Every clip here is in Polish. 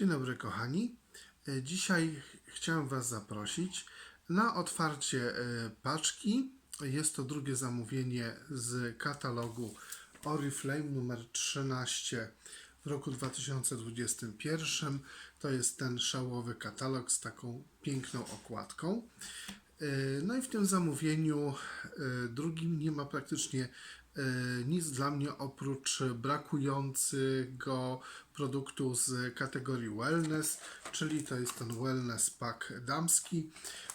Dzień dobry kochani. E, Dzisiaj chciałem Was zaprosić na otwarcie e, paczki. Jest to drugie zamówienie z katalogu Oriflame numer 13 w roku 2021. To jest ten szałowy katalog z taką piękną okładką. E, No i w tym zamówieniu drugim nie ma praktycznie nic dla mnie oprócz brakującego produktu z kategorii wellness, czyli to jest ten wellness pack damski.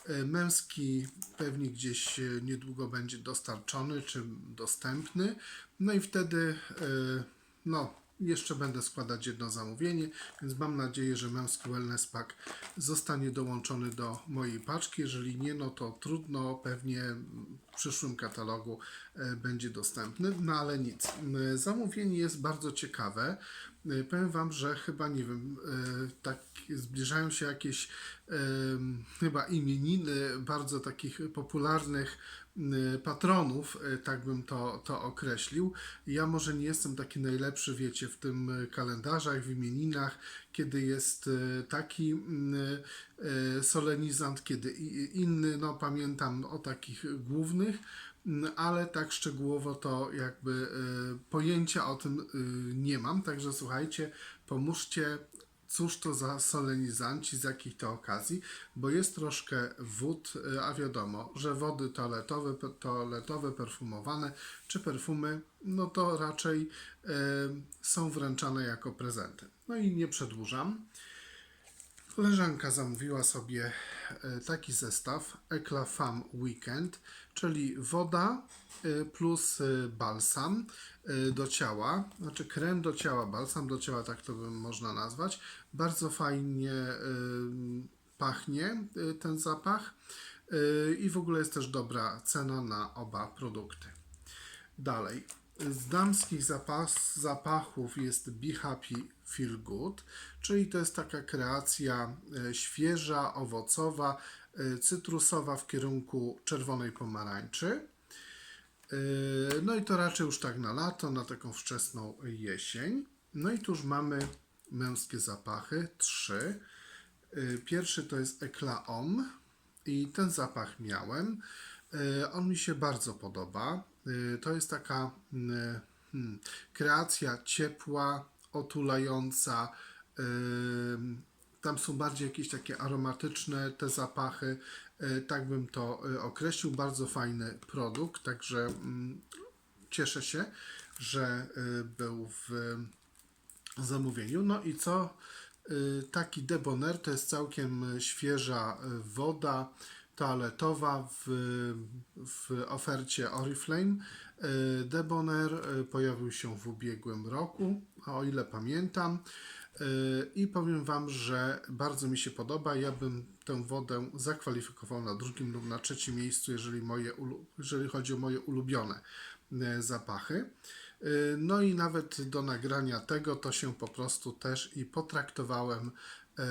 E, Męski pewnie gdzieś e, niedługo będzie dostarczony czy dostępny. No i wtedy e, no jeszcze będę składać jedno zamówienie, więc mam nadzieję, że męski wellness pack zostanie dołączony do mojej paczki. Jeżeli nie, no to trudno, pewnie w przyszłym katalogu e, będzie dostępny, no ale nic. Zamówienie jest bardzo ciekawe. E, Powiem Wam, że chyba nie wiem, e, tak zbliżają się jakieś chyba imieniny bardzo takich popularnych patronów, e, tak bym to, to określił. Ja może nie jestem taki najlepszy, wiecie, w tym e, kalendarzach, w imieninach, kiedy jest taki m, e, solenizant, kiedy inny, no pamiętam o takich głównych, m, ale tak szczegółowo to jakby pojęcia o tym nie mam, także słuchajcie, pomóżcie Cóż to za solenizanci, z jakich to okazji, bo jest troszkę wód, y, a wiadomo, że wody toaletowe, toaletowe perfumowane czy perfumy, no to raczej y, są wręczane jako prezenty. No i nie przedłużam. Koleżanka zamówiła sobie e, taki zestaw Eclafam Weekend, czyli woda e, plus e, balsam do ciała, znaczy krem do ciała, balsam do ciała, tak to bym można nazwać. Bardzo fajnie pachnie ten zapach i w ogóle jest też dobra cena na oba produkty. Dalej. Z damskich zapas, zapachów jest Be Happy Feel Good, czyli to jest taka kreacja e, świeża, owocowa, e, cytrusowa w kierunku czerwonej pomarańczy. E, No i to raczej już tak na lato, na taką wczesną jesień. No i tu już mamy męskie zapachy, trzy. Pierwszy to jest Eclat Homme i ten zapach miałem. On mi się bardzo podoba. E, To jest taka mm, hmm, kreacja ciepła, otulająca. Ym, Tam są bardziej jakieś takie aromatyczne te zapachy. Tak bym to określił. Bardzo fajny produkt, także mm, cieszę się, że był w zamówieniu. No i co? Y, Taki debonair to jest całkiem świeża y, woda toaletowa w, w ofercie Oriflame. Y, Debonair y, pojawił się w ubiegłym roku, o ile pamiętam. Y, I powiem Wam, że bardzo mi się podoba. Ja bym tę wodę zakwalifikował na drugim lub na trzecim miejscu, jeżeli, moje, jeżeli chodzi o moje ulubione zapachy. No i nawet do nagrania tego to się po prostu też i potraktowałem e,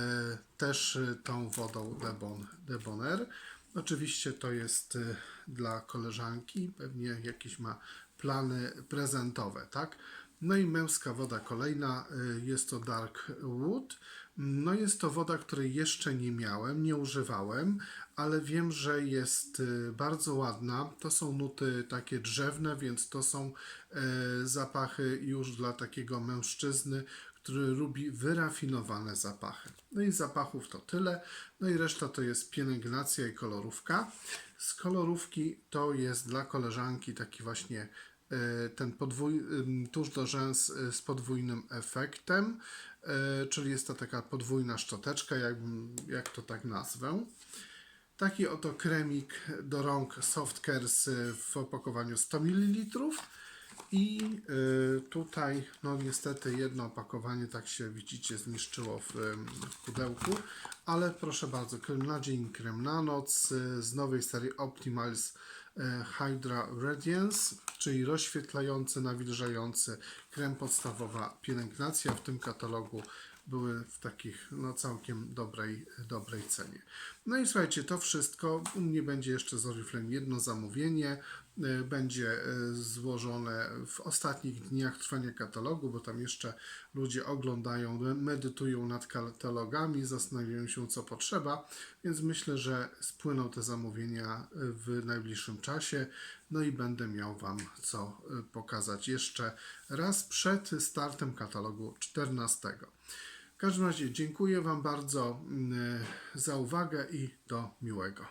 też tą wodą Debon, Debonair. Oczywiście to jest y, dla koleżanki, pewnie jakieś ma plany prezentowe, tak? No i męska woda kolejna, y, jest to Dark Wood. No jest to woda, której jeszcze nie miałem, nie używałem, ale wiem, że jest y, bardzo ładna. To są nuty takie drzewne, więc to są e, zapachy już dla takiego mężczyzny, który lubi wyrafinowane zapachy. No i zapachów to tyle. No i reszta to jest pielęgnacja i kolorówka. Z kolorówki to jest dla koleżanki taki właśnie e, ten podwój, tusz do rzęs e, z podwójnym efektem, e, czyli jest to taka podwójna szczoteczka, jakbym, jak to tak nazwę. Taki oto kremik do rąk Soft Cares y, w opakowaniu 100 ml. I y, tutaj, no niestety, jedno opakowanie, tak się widzicie, zniszczyło w, w pudełku, ale proszę bardzo, krem na dzień, krem na noc y, z nowej serii Optimals y, Hydra Radiance, czyli rozświetlający, nawilżający krem podstawowa pielęgnacja. W tym katalogu były w takich no, całkiem dobrej, dobrej cenie. No i słuchajcie, to wszystko. U mnie będzie jeszcze z Oriflame jedno zamówienie. y, Będzie y, złożone w ostatnich dniach trwania katalogu, bo tam jeszcze ludzie oglądają, medytują nad katalogami, zastanawiają się, co potrzeba, więc myślę, że spłyną te zamówienia w najbliższym czasie. No i będę miał Wam co pokazać jeszcze raz przed startem katalogu 14. Każdym razie dziękuję Wam bardzo mm, za uwagę i do miłego.